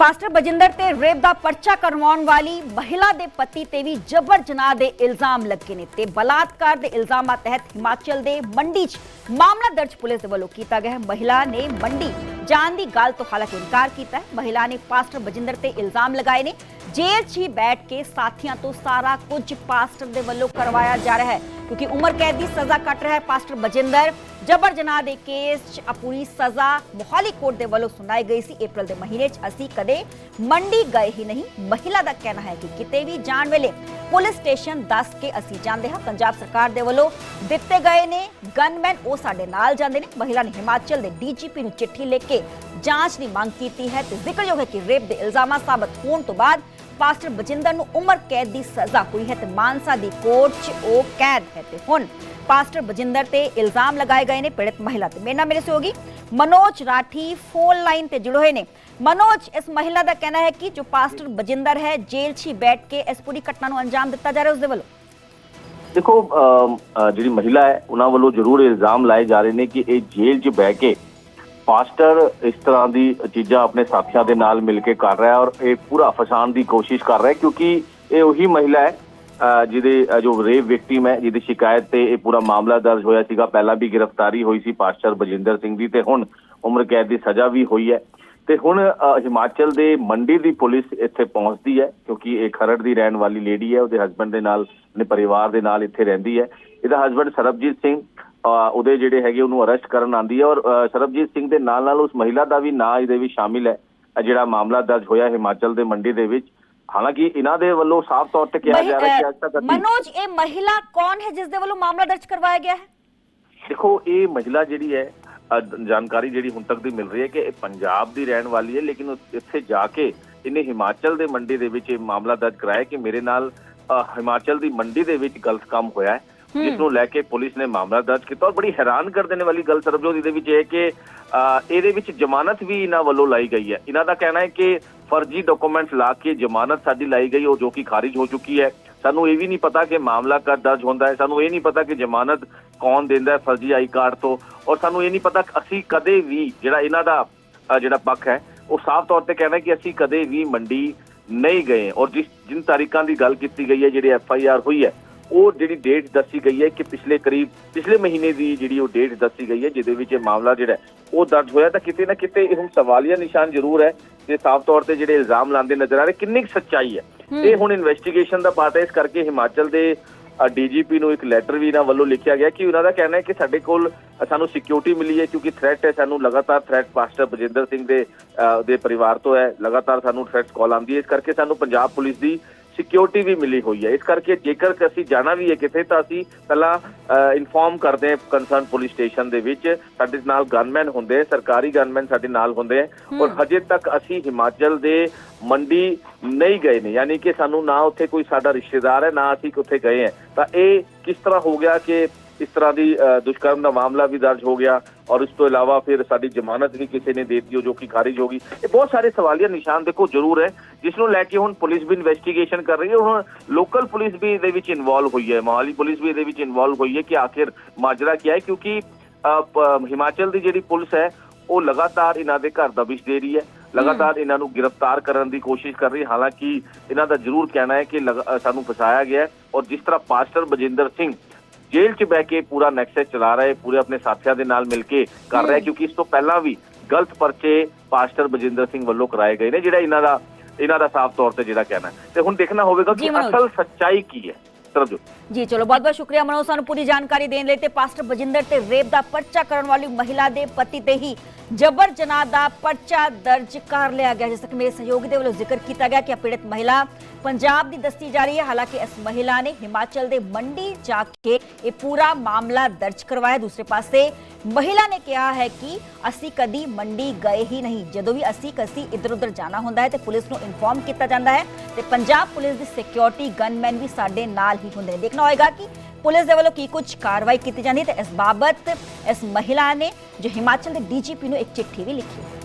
Pastor Bajinder ਤੇ rape ਦਾ ਪਰਚਾ ਕਰਵਾਉਣ ਵਾਲੀ ਮਹਿਲਾ ਦੇ ਪਤੀ ਤੇ ਵੀ ਜਬਰ ਜਨਾਹ ਦੇ ਇਲਜ਼ਾਮ ਲੱਗੇ ਨੇ ਤੇ ਬਲਾਤਕਾਰ ਦੇ ਇਲਜ਼ਾਮਾਂ ਤਹਿਤ ਹਿਮਾਚਲ ਦੇ ਮੰਡੀ 'ਚ ਮਾਮਲਾ ਦਰਜ ਪੁਲਿਸ ਦੇ ਵੱਲੋਂ ਕੀਤਾ ਗਿਆ ਹੈ। ਮਹਿਲਾ ਨੇ ਮੰਡੀ ਜਾਣ ਦੀ ਗੱਲ ਤੋਂ ਹਾਲਾਂਕਿ ਇਨਕਾਰ ਕੀਤਾ ਹੈ। ਮਹਿਲਾ ਨੇ ਪਾਸਟਰ ਬਜਿੰਦਰ ਤੇ ਇਲਜ਼ਾਮ ਲਗਾਏ ਨੇ। ਜੇਲ੍ਹ 'ਚ ਹੀ ਬੈਠ ਕੇ ਸਾਥੀਆਂ ਤੋਂ ਸਾਰਾ ਕੁਝ ਪਾਸਟਰ ਦੇ ਵੱਲੋਂ ਕਰਵਾਇਆ ਜਾ ਰਿਹਾ ਹੈ। ਕਿਉਂਕਿ ਉਮਰ ਕੈਦ ਦੀ ਸਜ਼ਾ ਕੱਟ ਰਿਹਾ ਹੈ ਪਾਸਟਰ ਬਜਿੰਦਰ ਜਬਰ ਜਨਾਹ ਦੇ ਕੇਸ 'ਚ ਆਪਣੀ ਸਜ਼ਾ ਮੋਹਾਲੀ ਕੋਰਟ ਦੇ ਵੱਲੋਂ ਸੁਣਾਈ ਗਈ ਸੀ April ਦੇ ਮਹੀਨੇ 'ਚ ਅਸੀਂ ਕਦੇ ਮੰਡੀ ਗਏ ਹੀ ਨਹੀਂ ਮਹਿਲਾ ਦਾ ਕਹਿਣਾ ਹੈ ਕਿ ਕਿਤੇ ਵੀ ਜਾਣ ਵੇਲੇ ਪੁਲਿਸ ਸਟੇਸ਼ਨ ਦੱਸ ਕੇ ਅਸੀਂ ਜਾਂਦੇ ਹਾਂ ਪੰਜਾਬ ਸਰਕਾਰ ਦੇ ਵੱਲੋਂ ਦਿੱਤੇ ਗਏ ਨੇ ਗਨਮੈਨ ਉਹ ਸਾਡੇ ਨਾਲ ਜਾਂਦੇ ਨੇ ਮਹਿਲਾ ਨੇ ਹਿਮਾਚਲ ਦੇ ਡੀਜੀਪੀ ਨੂੰ ਚਿੱਠੀ ਲਿਖ ਕੇ ਜਾਂਚ ਦੀ ਮੰਗ ਕੀਤੀ ਹੈ ਤੇ ਜ਼ਿਕਰਯੋਗ ਹੈ ਕਿ ਰੇਪ ਦੇ ਇਲਜ਼ਾਮਾਂ ਸਾਬਤ ਹੋਣ ਤੋਂ ਬਾਅਦ ਪਾਸਟਰ ਬਜਿੰਦਰ ਨੂੰ ਉਮਰ ਕੈਦ ਦੀ ਸਜ਼ਾ ਹੋਈ ਹੈ ਤੇ ਮਾਨਸਾ ਦੀ ਕੋਰਟ 'ਚ ਉਹ ਕੈਦ ਹੈ ਤੇ ਹੁਣ ਪਾਸਟਰ ਬਜਿੰਦਰ ਤੇ ਇਲਜ਼ਾਮ ਲਗਾਏ ਗਏ ਨੇ ਪੀੜਤ ਮਹਿਲਾ ਤੇ। ਮੇਰੇ ਮੇਰੇ ਸਹਿਯੋਗੀ ਮਨੋਜ ਰਾਠੀ ਫੋਨ ਲਾਈਨ ਤੇ ਜੁੜੇ ਹੋਏ ਨੇ। ਮਨੋਜ, ਇਸ ਮਹਿਲਾ ਦਾ ਕਹਿਣਾ ਹੈ ਕਿ ਜੋ ਪਾਸਟਰ ਬਜਿੰਦਰ ਹੈ, ਜੇਲ੍ਹ 'ਚ ਹੀ ਬੈਠ ਕੇ ਇਸ ਪੂਰੀ ਘਟਨਾ ਨੂੰ ਅੰਜਾਮ ਦਿੱਤਾ ਜਾ ਰਿਹਾ ਉਸ ਦੇ ਵੱਲੋਂ? ਦੇਖੋ ਜਿਹੜੀ ਮਹਿਲਾ ਹੈ, ਉਹਨਾਂ ਵੱਲੋਂ ਜ਼ਰੂਰ ਇਲਜ਼ਾਮ ਲਾਏ ਜਾ ਰਹੇ ਨੇ ਕਿ ਇਹ ਜੇਲ੍ਹ 'ਚ ਬਹਿ ਕੇ ਪਾਸਟਰ ਇਸ ਤਰ੍ਹਾਂ ਦੀ ਚੀਜ਼ਾਂ ਆਪਣੇ ਸਾਥੀਆਂ ਦੇ ਨਾਲ ਮਿਲ ਕੇ ਕਰ ਰਿਹਾ ਔਰ ਇਹ ਪੂਰਾ ਫਸਾਉਣ ਦੀ ਕੋਸ਼ਿਸ਼ ਕਰ ਰਿਹਾ ਕਿਉਂਕਿ ਇਹ ਉਹੀ ਮਹਿਲਾ ਹੈ ਅ, ਜਿਹਦੇ ਜੋ ਰੇਪ ਵਿਕਟਿਮ ਹੈ ਜਿਹਦੀ ਸ਼ਿਕਾਇਤ ਤੇ ਇਹ ਪੂਰਾ ਮਾਮਲਾ ਦਰਜ ਹੋਇਆ ਸੀਗਾ। ਪਹਿਲਾਂ ਵੀ ਗ੍ਰਿਫਤਾਰੀ ਹੋਈ ਸੀ ਪਾਸਟਰ ਬਜਿੰਦਰ ਸਿੰਘ ਦੀ ਤੇ ਹੁਣ ਉਮਰ ਕੈਦ ਦੀ ਸਜ਼ਾ ਵੀ ਹੋਈ ਹੈ। ਤੇ ਹੁਣ ਹਿਮਾਚਲ ਦੇ ਮੰਡੀ ਦੀ ਪੁਲਿਸ ਇੱਥੇ ਪਹੁੰਚਦੀ ਹੈ ਕਿਉਂਕਿ ਇਹ ਖਰੜ ਦੀ ਰਹਿਣ ਵਾਲੀ ਲੇਡੀ ਹੈ ਉਹਦੇ ਹਸਬੰਡ ਦੇ ਨਾਲ ਆਪਣੇ ਪਰਿਵਾਰ ਦੇ ਨਾਲ ਇੱਥੇ ਰਹਿੰਦੀ ਹੈ। ਇਹਦਾ ਹਸਬੰਡ ਸਰਬਜੀਤ ਸਿੰਘ ਉਹਦੇ ਜਿਹੜੇ ਹੈਗੇ ਉਹਨੂੰ ਅਰੈਸਟ ਕਰਨ ਆਂਦੀ ਹੈ ਔਰ ਸਰਬਜੀਤ ਸਿੰਘ ਦੇ ਨਾਲ ਨਾਲ ਉਸ ਮਹਿਲਾ ਦਾ ਵੀ ਨਾਂ ਇਹਦੇ ਵਿੱਚ ਸ਼ਾਮਿਲ ਹੈ। ਜਿਹੜਾ ਮਾਮਲਾ ਦਰਜ ਹੋਇਆ ਹਿਮਾਚਲ ਦੇ ਮੰਡੀ ਦੇ ਵਿੱਚ। ਹਾਲਾਂਕਿ ਇਹਨਾਂ ਦੇ ਵੱਲੋਂ ਸਾਫ਼ ਤੌਰ ਤੇ ਕਿਹਾ ਜਾ ਰਿਹਾ ਹੈ ਕਿ ਅੱਜ ਤੱਕ ਮਨੋਜ ਇਹ ਮਹਿਲਾ ਕੌਣ ਹੈ ਜਿਸ ਦੇ ਵੱਲੋਂ ਮਾਮਲਾ ਦਰਜ ਕਰਵਾਇਆ ਗਿਆ ਹੈ? ਦੇਖੋ ਇਹ ਮਹਿਲਾ ਜਿਹੜੀ ਹੈ ਜਾਣਕਾਰੀ ਜਿਹੜੀ ਹੁਣ ਤੱਕ ਦੀ ਮਿਲ ਰਹੀ ਹੈ ਕਿ ਇਹ ਪੰਜਾਬ ਦੀ ਰਹਿਣ ਵਾਲੀ ਹੈ ਲੇਕਿਨ ਇੱਥੇ ਜਾ ਕੇ ਇਹਨੇ ਹਿਮਾਚਲ ਦੇ ਮੰਡੀ ਦੇ ਵਿੱਚ ਇਹ ਮਾਮਲਾ ਦਰਜ ਕਰਾਇਆ ਕਿ ਮੇਰੇ ਨਾਲ ਹਿਮਾਚਲ ਦੀ ਮੰਡੀ ਦੇ ਵਿੱਚ ਗਲਤ ਕੰਮ ਹੋਇਆ ਹੈ। ਜਿਸ ਨੂੰ ਲੈ ਕੇ ਪੁਲਿਸ ਨੇ ਮਾਮਲਾ ਦਰਜ ਕੀਤਾ ਔਰ ਬੜੀ ਹੈਰਾਨ ਕਰ ਦੇਣ ਵਾਲੀ ਗੱਲ ਸਰਬਜੋਤ ਇਹਦੇ ਵਿੱਚ ਇਹ ਹੈ ਕਿ ਇਹਦੇ ਵਿੱਚ ਜ਼ਮਾਨਤ ਵੀ ਇਹਨਾਂ ਵੱਲੋਂ ਲਾਈ ਗਈ ਹੈ। ਇਹਨਾਂ ਦਾ ਕਹਿਣਾ ਹੈ ਕਿ ਫਰਜ਼ੀ ਡਾਕੂਮੈਂਟ ਲਾ ਕੇ ਜ਼ਮਾਨਤ ਸਾਡੀ ਲਾਈ ਗਈ, ਉਹ ਜੋ ਕਿ ਖਾਰਿਜ ਹੋ ਚੁੱਕੀ ਹੈ। ਸਾਨੂੰ ਇਹ ਵੀ ਨਹੀਂ ਪਤਾ ਕਿ ਮਾਮਲਾ ਕਦ ਦਰਜ ਹੁੰਦਾ ਹੈ। ਸਾਨੂੰ ਇਹ ਨਹੀਂ ਪਤਾ ਕਿ ਜ਼ਮਾਨਤ ਕੌਣ ਦਿੰਦਾ ਹੈ ਫਰਜ਼ੀ ਆਈ ਕਾਰਡ ਤੋਂ। ਔਰ ਸਾਨੂੰ ਇਹ ਨਹੀਂ ਪਤਾ ਕਿ ਅਸੀਂ ਕਦੇ ਵੀ ਜਿਹੜਾ ਇਹਨਾਂ ਦਾ ਜਿਹੜਾ ਪੱਖ ਹੈ, ਉਹ ਸਾਫ਼ ਤੌਰ ਤੇ ਕਹਿੰਦਾ ਕਿ ਅਸੀਂ ਕਦੇ ਵੀ ਮੰਡੀ ਨਹੀਂ ਗਏ। ਔਰ ਜਿਸ, ਜਿਨ ਤਾਰੀਖਾਂ ਦੀ ਗੱਲ ਕੀਤੀ ਗਈ ਹੈ, ਜਿਹੜੀ ਐਫ ਆਈ ਆਰ ਹੋਈ ਹੈ ਉਹ ਜਿਹੜੀ ਡੇਟ ਦੱਸੀ ਗਈ ਹੈ ਕਿ ਪਿਛਲੇ ਕਰੀਬ ਪਿਛਲੇ ਮਹੀਨੇ ਦੀ ਜਿਹੜੀ ਉਹ ਡੇਟ ਦੱਸੀ ਗਈ ਹੈ ਜਿਹਦੇ ਵਿੱਚ ਇਹ ਮਾਮਲਾ ਜਿਹੜਾ ਉਹ ਦਰਜ ਹੋਇਆ ਤਾਂ ਕਿਤੇ ਨਾ ਕਿਤੇ ਇਹ ਹੁਣ ਸਵਾਲੀਆ ਨਿਸ਼ਾਨ ਜ਼ਰੂਰ ਹੈ ਕਿ ਸਾਫ਼ ਤੌਰ ਤੇ ਜਿਹੜੇ ਇਲਜ਼ਾਮ ਲਾਉਂਦੇ ਨਜ਼ਰ ਆ ਰਹੇ ਕਿੰਨੀ ਕੁ ਸੱਚਾਈ ਹੈ। ਇਹ ਹੁਣ ਇਨਵੈਸਟੀਗੇਸ਼ਨ ਦਾ ਪਾਰਟ ਹੈ। ਇਸ ਕਰਕੇ ਹਿਮਾਚਲ ਦੇ ਡੀਜੀਪੀ ਨੂੰ ਇੱਕ ਲੈਟਰ ਵੀ ਇਹਨਾਂ ਵੱਲੋਂ ਲਿਖਿਆ ਗਿਆ ਕਿ ਉਹਨਾਂ ਦਾ ਕਹਿਣਾ ਹੈ ਕਿ ਸਾਡੇ ਕੋਲ ਸਾਨੂੰ ਸਿਕਿਉਰਿਟੀ ਮਿਲੀ ਹੈ ਕਿਉਂਕਿ ਥ੍ਰੈਟ ਹੈ। ਸਾਨੂੰ ਲਗਾਤਾਰ ਥ੍ਰੈਟ ਪਾਸਟਰ ਬਜਿੰਦਰ ਸਿੰਘ ਦੇ ਦੇ ਪਰਿਵਾਰ ਤੋਂ ਹੈ। ਲਗਾਤਾਰ ਸਾਨੂੰ ਥ੍ਰੈਟਸ ਕਾਲ ਆਉਂਦੀ ਹੈ। ਇਸ ਕਰਕੇ ਸਾਨੂੰ ਪੰਜਾਬ ਪੁਲਿਸ ਦੀ ਸਿਕਿਉਰਿਟੀ ਵੀ ਮਿਲੀ ਹੋਈ ਹੈ। ਇਸ ਕਰਕੇ ਜੇਕਰ ਅਸੀਂ ਜਾਣਾ ਵੀ ਹੈ ਕਿਤੇ ਤਾਂ ਅਸੀਂ ਪਹਿਲਾਂ ਇਨਫੋਰਮ ਕਰਦੇ ਹਾਂ ਕੰਸਰਨ ਪੁਲਿਸ ਸਟੇਸ਼ਨ ਦੇ ਵਿੱਚ। ਸਾਡੇ ਨਾਲ ਗਨਮੈਨ ਹੁੰਦੇ ਸਰਕਾਰੀ ਗਨਮੈਨ ਸਾਡੇ ਨਾਲ ਹੁੰਦੇ ਔਰ ਹਜੇ ਤੱਕ ਅਸੀਂ ਹਿਮਾਚਲ ਦੇ ਮੰਡੀ ਨਹੀਂ ਗਏ ਨੇ। ਯਾਨੀ ਕਿ ਸਾਨੂੰ ਨਾ ਉੱਥੇ ਕੋਈ ਸਾਡਾ ਰਿਸ਼ਤੇਦਾਰ ਹੈ ਨਾ ਅਸੀਂ ਉੱਥੇ ਗਏ ਹਾਂ। ਤਾਂ ਇਹ ਕਿਸ ਤਰ੍ਹਾਂ ਹੋ ਗਿਆ ਕਿ ਇਸ ਤਰ੍ਹਾਂ ਦੀ ਦੁਸ਼ਕਰਮ ਦਾ ਮਾਮਲਾ ਵੀ ਦਰਜ ਹੋ ਗਿਆ? ਔਰ ਇਸ ਤੋਂ ਇਲਾਵਾ ਫਿਰ ਸਾਡੀ ਜ਼ਮਾਨਤ ਵੀ ਕਿਸੇ ਨੇ ਦੇਤੀ ਹੋ ਜੋ ਕਿ ਖਾਰਿਜ ਹੋ ਗਈ। ਇਹ ਬਹੁਤ ਸਾਰੇ ਸਵਾਲੀਆ ਨਿਸ਼ਾਨ ਦੇਖੋ ਜ਼ਰੂਰ ਹੈ ਜਿਸ ਨੂੰ ਲੈ ਕੇ ਹੁਣ ਪੁਲਿਸ ਵੀ ਇਨਵੈਸਟੀਗੇਸ਼ਨ ਕਰ ਰਹੀ ਹੈ। ਹੁਣ ਲੋਕਲ ਪੁਲਿਸ ਵੀ ਇਹਦੇ ਵਿੱਚ ਇਨਵੋਲਵ ਹੋਈ ਹੈ। ਮੋਹਾਲੀ ਪੁਲਿਸ ਵੀ ਇਹਦੇ ਵਿੱਚ ਇਨਵੋਲਵ ਹੋਈ ਹੈ ਕਿ ਆਖਿਰ ਮਾਜਰਾ ਕੀ ਹੈ ਕਿਉਂਕਿ ਹਿਮਾਚਲ ਦੀ ਜਿਹੜੀ ਪੁਲਿਸ ਹੈ ਉਹ ਲਗਾਤਾਰ ਇਹਨਾਂ ਦੇ ਘਰ ਦਬਿਸ਼ ਦੇ ਰਹੀ ਹੈ। ਲਗਾਤਾਰ ਇਹਨਾਂ ਨੂੰ ਗ੍ਰਿਫਤਾਰ ਕਰਨ ਦੀ ਕੋਸ਼ਿਸ਼ ਕਰ ਰਹੀ ਹਾਲਾਂਕਿ ਇਹਨਾਂ ਦਾ ਜ਼ਰੂਰ ਕਹਿਣਾ ਹੈ ਕਿ ਸਾਨੂੰ ਫਸਾਇਆ ਗਿਆ ਔਰ ਜਿਸ ਤਰ੍ਹਾਂ ਪਾਸਟਰ ਬਜਿੰਦਰ ਸਿੰਘ ਜੇਲ੍ਹ 'ਚ ਬਹਿ ਕੇ ਪੂਰਾ ਨੈਕਸਸ ਚਲਾ ਰਿਹਾ ਹੈ ਪੂਰੇ ਆਪਣੇ ਸਾਥੀਆਂ ਦੇ ਨਾਲ ਮਿਲ ਕੇ ਕਰ ਰਿਹਾ ਕਿਉਂਕਿ ਇਸ ਤੋਂ ਪਹਿਲਾਂ ਵੀ ਗਲਤ ਪਰਚੇ ਪਾਸਟਰ ਬਜਿੰਦਰ ਸਿੰਘ ਵੱਲੋਂ ਕਰਾਏ ਗਏ ਨੇ ਜਿਹੜਾ ਇਹਨਾਂ ਦਾ ਇਹਨਾਂ ਦਾ ਸਾਫ਼ ਤੌਰ ਤੇ ਜਿਹੜਾ ਕਹਿਣਾ ਤੇ ਹੁਣ ਦੇਖਣਾ ਹੋਵੇਗਾ ਕਿ। ਅਸਲ ਸੱਚਾਈ ਕੀ ਹੈ। ਤਰਜੋ ਜੀ, ਚਲੋ, ਬਹੁਤ ਬਹੁਤ ਸ਼ੁਕਰੀਆ ਮਨੋਜ ਸਾਨੂੰ ਪੂਰੀ ਜਾਣਕਾਰੀ ਦੇਣ ਲਈ ਤੇ ਪਾਸਟਰ ਬਜਿੰਦਰ ਤੇ ਰੇਪ ਦਾ ਪਰਚਾ ਕਰਨ ਵਾਲੀ ਮਹਿਲਾ ਦੇ ਪਤੀ ਤੇ ਹੀ ਜਬਰ ਜਨਾਹ ਦਾ ਪਰਚਾ ਦਰਜ ਕਰ ਲਿਆ ਗਿਆ, ਜਿਸ ਤੱਕ ਮੇਰੇ ਸਹਿਯੋਗੀ ਦੇ ਵੱਲੋਂ ਜ਼ਿਕਰ ਕੀਤਾ ਗਿਆ ਕਿ ਪੀੜਤ ਮਹਿਲਾ ਪੰਜਾਬ ਦੀ ਦੱਸੀ ਜਾ ਰਹੀ ਹੈ। ਹਾਲਾਂਕਿ ਇਸ ਮਹਿਲਾ ਨੇ ਹਿਮਾਚਲ ਦੇ ਮੰਡੀ ਜਾ ਕੇ ਇਹ ਪੂਰਾ ਮਾਮਲਾ ਦਰਜ ਕਰਵਾਇਆ। ਦੂਸਰੇ ਪਾਸੇ ਮਹਿਲਾ ਨੇ ਕਿਹਾ ਹੈ ਕਿ ਅਸੀਂ ਕਦੀ ਮੰਡੀ ਗਏ ਹੀ ਨਹੀਂ। ਜਦੋਂ ਵੀ ਅਸੀਂ ਕਦੀ ਇੱਧਰ ਉੱਧਰ ਜਾਣਾ ਹੁੰਦਾ ਹੈ ਤੇ ਪੁਲਿਸ ਨੂੰ ਇਨਫੋਰਮ ਕੀਤਾ ਜਾਂਦਾ ਹੈ ਤੇ ਪੰਜਾਬ ਪੁਲਿਸ ਦੀ ਸਿਕਿਉਰਿਟੀ ਗਨਮੈਨ ਵੀ ਸਾਡੇ ਨਾਲ ਹੀ ਹੁੰਦੇ ਨੇ। ਦੇਖਣਾ ਹੋਏਗਾ ਕਿ ਪੁਲਿਸ ਦੇ ਵੱਲੋਂ ਕੀ ਕੁਝ ਕਾਰਵਾਈ ਕੀਤੀ ਜਾਂਦੀ ਹੈ ਤੇ ਇਸ ਬਾਬਤ ਇਸ ਮਹਿਲਾ ਨੇ ਜੋ ਹਿਮਾਚਲ ਦੇ ਡੀਜੀਪੀ ਨੂੰ ਇੱਕ ਚਿੱਠੀ ਵੀ ਲਿਖੀ ਹੈ।